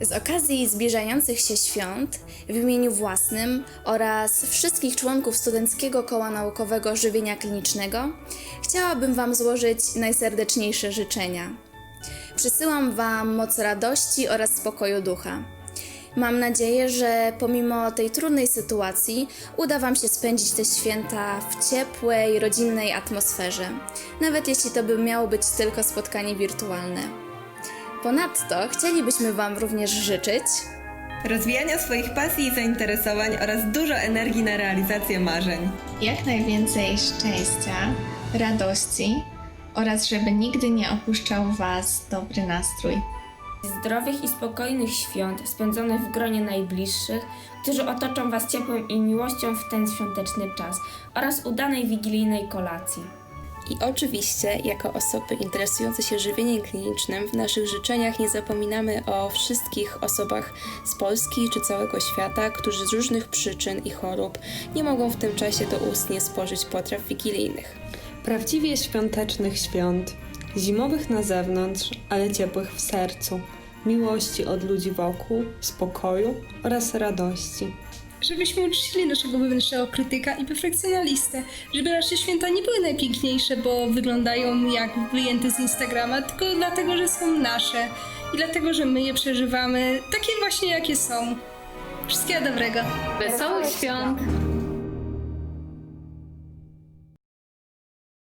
Z okazji zbliżających się świąt w imieniu własnym oraz wszystkich członków Studenckiego Koła Naukowego Żywienia Klinicznego chciałabym Wam złożyć najserdeczniejsze życzenia. Przysyłam Wam moc radości oraz spokoju ducha. Mam nadzieję, że pomimo tej trudnej sytuacji uda Wam się spędzić te święta w ciepłej, rodzinnej atmosferze, nawet jeśli to by miało być tylko spotkanie wirtualne. Ponadto chcielibyśmy Wam również życzyć, Rozwijania swoich pasji i zainteresowań oraz dużo energii na realizację marzeń. jak najwięcej szczęścia, radości oraz żeby nigdy nie opuszczał Was dobry nastrój. zdrowych i spokojnych świąt spędzonych w gronie najbliższych, którzy otoczą Was ciepłem i miłością w ten świąteczny czas oraz udanej wigilijnej kolacji. I oczywiście, jako osoby interesujące się żywieniem klinicznym, w naszych życzeniach nie zapominamy o wszystkich osobach z Polski czy całego świata, którzy z różnych przyczyn i chorób nie mogą w tym czasie doustnie spożyć potraw wigilijnych. Prawdziwie świątecznych świąt, zimowych na zewnątrz, ale ciepłych w sercu, miłości od ludzi wokół, spokoju oraz radości. Żebyśmy uczcili naszego wewnętrznego krytyka i perfekcjonalistę, żeby nasze święta nie były najpiękniejsze, bo wyglądają jak wyjęte z Instagrama, tylko dlatego, że są nasze i dlatego, że my je przeżywamy takie właśnie, jakie są. Wszystkiego dobrego. Wesołych świąt!